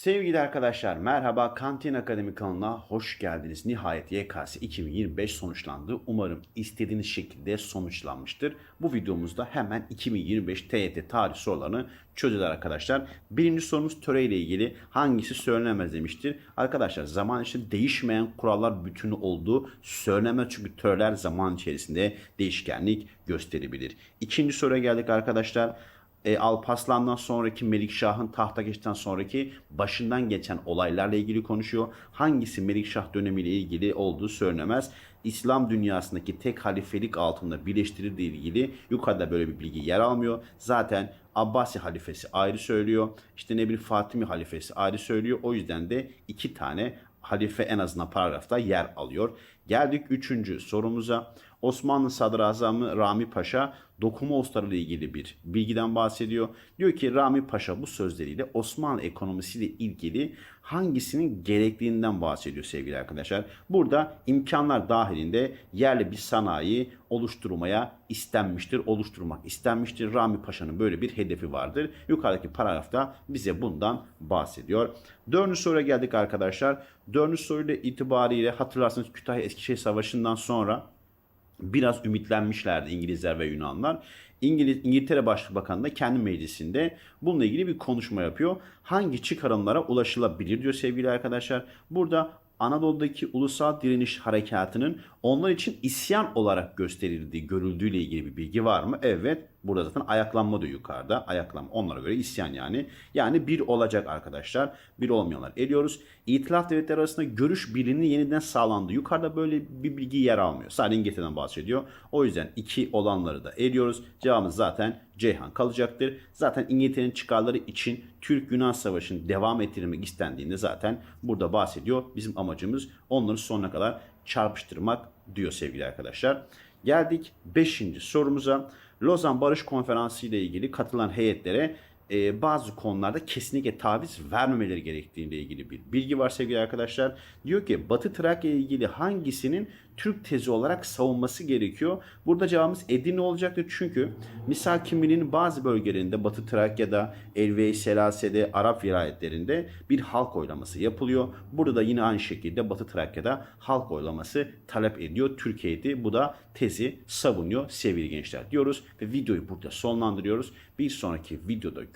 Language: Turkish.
Sevgili arkadaşlar merhaba Kantin Akademi kanalına hoş geldiniz. Nihayet YKS 2025 sonuçlandı. Umarım istediğiniz şekilde sonuçlanmıştır. Bu videomuzda hemen 2025 TYT tarih sorularını çözeceğiz arkadaşlar. Birinci sorumuz töre ile ilgili hangisi söylenemez demiştir. Arkadaşlar zaman içinde değişmeyen kurallar bütünü olduğu söylenemez çünkü töreler zaman içerisinde değişkenlik gösterebilir. İkinci soruya geldik arkadaşlar e, Alparslan'dan sonraki Melikşah'ın tahta geçten sonraki başından geçen olaylarla ilgili konuşuyor. Hangisi Melikşah dönemiyle ilgili olduğu söylenemez. İslam dünyasındaki tek halifelik altında birleştirildiği ilgili yukarıda böyle bir bilgi yer almıyor. Zaten Abbasi halifesi ayrı söylüyor. İşte ne bileyim Fatimi halifesi ayrı söylüyor. O yüzden de iki tane halife en azından paragrafta yer alıyor. Geldik üçüncü sorumuza. Osmanlı Sadrazamı Rami Paşa dokuma ustaları ile ilgili bir bilgiden bahsediyor. Diyor ki Rami Paşa bu sözleriyle Osmanlı ekonomisiyle ilgili hangisinin gerekliliğinden bahsediyor sevgili arkadaşlar. Burada imkanlar dahilinde yerli bir sanayi oluşturmaya istenmiştir, oluşturmak istenmiştir. Rami Paşa'nın böyle bir hedefi vardır. Yukarıdaki paragrafta bize bundan bahsediyor. Dördüncü soruya geldik arkadaşlar. Dördüncü soruyla itibariyle hatırlarsanız Kütahya Eskişehir Savaşı'ndan sonra biraz ümitlenmişlerdi İngilizler ve Yunanlar. İngiliz, İngiltere Başbakanı da kendi meclisinde bununla ilgili bir konuşma yapıyor. Hangi çıkarımlara ulaşılabilir diyor sevgili arkadaşlar. Burada Anadolu'daki ulusal direniş harekatının onlar için isyan olarak gösterildiği, görüldüğüyle ilgili bir bilgi var mı? Evet. Burada zaten ayaklanma da yukarıda. Ayaklanma onlara göre isyan yani. Yani bir olacak arkadaşlar. Bir olmayanlar eliyoruz. İtilaf devletleri arasında görüş birliğinin yeniden sağlandığı. Yukarıda böyle bir bilgi yer almıyor. Sadece İngiltere'den bahsediyor. O yüzden iki olanları da eliyoruz. Cevabımız zaten Ceyhan kalacaktır. Zaten İngiltere'nin çıkarları için Türk-Yunan Savaşı'nın devam ettirilmek istendiğinde zaten burada bahsediyor. Bizim amacımız onları sonuna kadar çarpıştırmak diyor sevgili arkadaşlar. Geldik 5. sorumuza. Lozan Barış Konferansı ile ilgili katılan heyetlere e, bazı konularda kesinlikle taviz vermemeleri gerektiğiyle ilgili bir bilgi var sevgili arkadaşlar. Diyor ki Batı Trakya ile ilgili hangisinin Türk tezi olarak savunması gerekiyor? Burada cevabımız Edirne olacaktır çünkü misal kimliğinin bazı bölgelerinde Batı Trakya'da, Elve-i Selase'de, Arap vilayetlerinde bir halk oylaması yapılıyor. Burada da yine aynı şekilde Batı Trakya'da halk oylaması talep ediyor. Türkiye'de bu da tezi savunuyor sevgili gençler diyoruz ve videoyu burada sonlandırıyoruz. Bir sonraki videoda